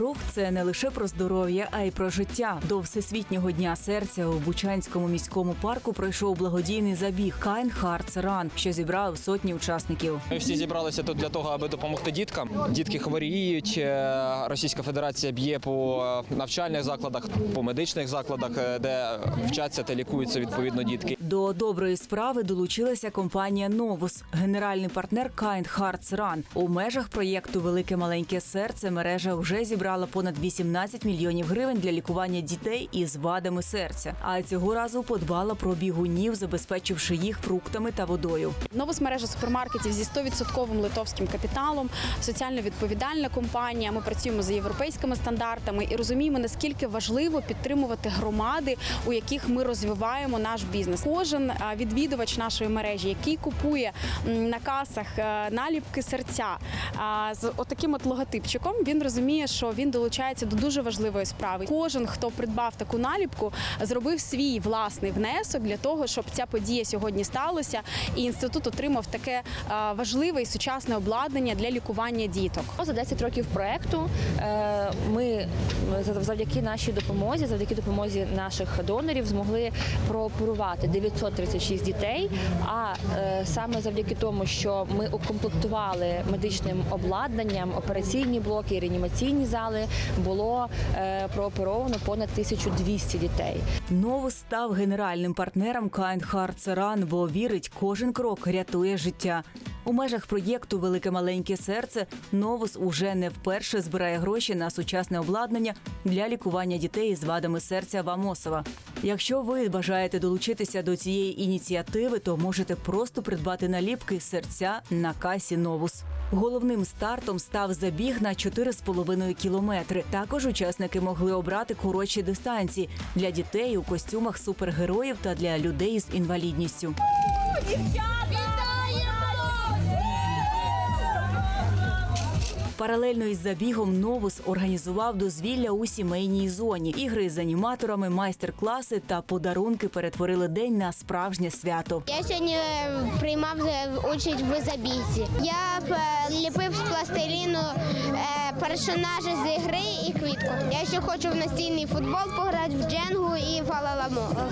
Рух це не лише про здоров'я, а й про життя. До всесвітнього дня серця у Бучанському міському парку пройшов благодійний забіг Kind Hearts Run, що зібрав сотні учасників. Ми всі зібралися тут для того, аби допомогти діткам. Дітки хворіють. е, Російська Федерація б'є по е, навчальних закладах, по медичних закладах, е, де вчаться та лікуються відповідно дітки. До доброї справи долучилася компанія Новус, генеральний партнер Kind Hearts Run. У межах проєкту Велике маленьке серце мережа вже зібрала понад 18 мільйонів гривень для лікування дітей із вадами серця. А цього разу подбала про бігунів, забезпечивши їх фруктами та водою. Новус мережа супермаркетів зі 100% литовським капіталом, соціально відповідальна компанія. Ми працюємо за європейськими стандартами і розуміємо, наскільки важливо підтримувати громади, у яких ми розвиваємо наш бізнес. Кожен відвідувач нашої мережі, який купує на касах е, наліпки серця з отаким от логотипчиком, він розуміє, що він долучається до дуже важливої справи. Кожен, хто придбав таку наліпку, зробив свій власний внесок для того, щоб ця подія сьогодні сталася, і інститут отримав таке важливе і сучасне обладнання для лікування діток. За 10 років проекту е, ми завдяки нашій допомозі, завдяки допомозі наших донорів, змогли прооперувати 936 дітей. А е, саме завдяки тому, що ми укомплектували медичним обладнанням операційні блоки, реанімаційні зали, було е, прооперовано понад 1200 дітей. Новус став генеральним партнером Kind Hearts Run, бо вірить, кожен крок рятує життя. У межах проєкту Велике маленьке серце Новус уже не вперше збирає гроші на сучасне обладнання для лікування дітей з вадами серця в Амосова. Якщо ви бажаєте долучитися до цієї ініціативи, то можете просто придбати наліпки серця на касі Новус. Головним стартом став забіг на 4,5 кілометри. Також учасники могли обрати коротші дистанції для дітей у костюмах супергероїв та для людей з інвалідністю. Паралельно із забігом Новус організував дозвілля у сімейній зоні. Ігри з аніматорами, майстер-класи та подарунки перетворили день на справжнє свято. Я сьогодні е, приймав е, участь в забізі. Я е, ліпив з пластиліну персонажа з ігри і квітку. Я ще хочу в настільний футбол пограти в дженгу і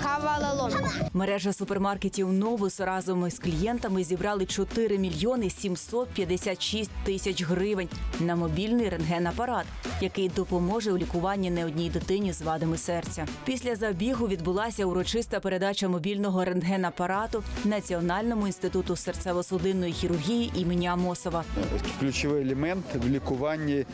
гавалалом. Мережа супермаркетів Новус разом із клієнтами зібрали 4 мільйони 756 тисяч гривень на мобільний рентген-апарат, який допоможе у лікуванні не одній дитині з вадами серця. Після забігу відбулася урочиста передача мобільного рентген-апарату Національному інституту серцево-судинної хірургії імені Амосова. ключовий елемент в лікуванні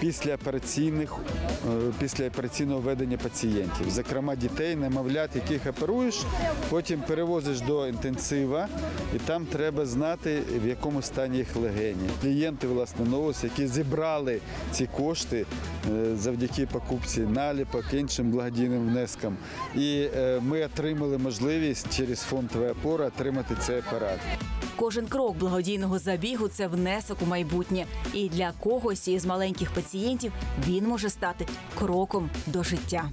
післяопераційних, е, післяопераційного ведення пацієнтів, зокрема дітей, немовлят, яких оперуєш, потім перевозиш до інтенсива, і там треба знати, в якому стані їх легені. Клієнти, власне, новос, які зібрали ці кошти е, завдяки покупці наліпок, іншим благодійним внескам. І е, ми отримали можливість через фонд «Твоя отримати цей апарат. Кожен крок благодійного забігу це внесок у майбутнє. І для когось із маленьких пацієнтів він може стати кроком до життя.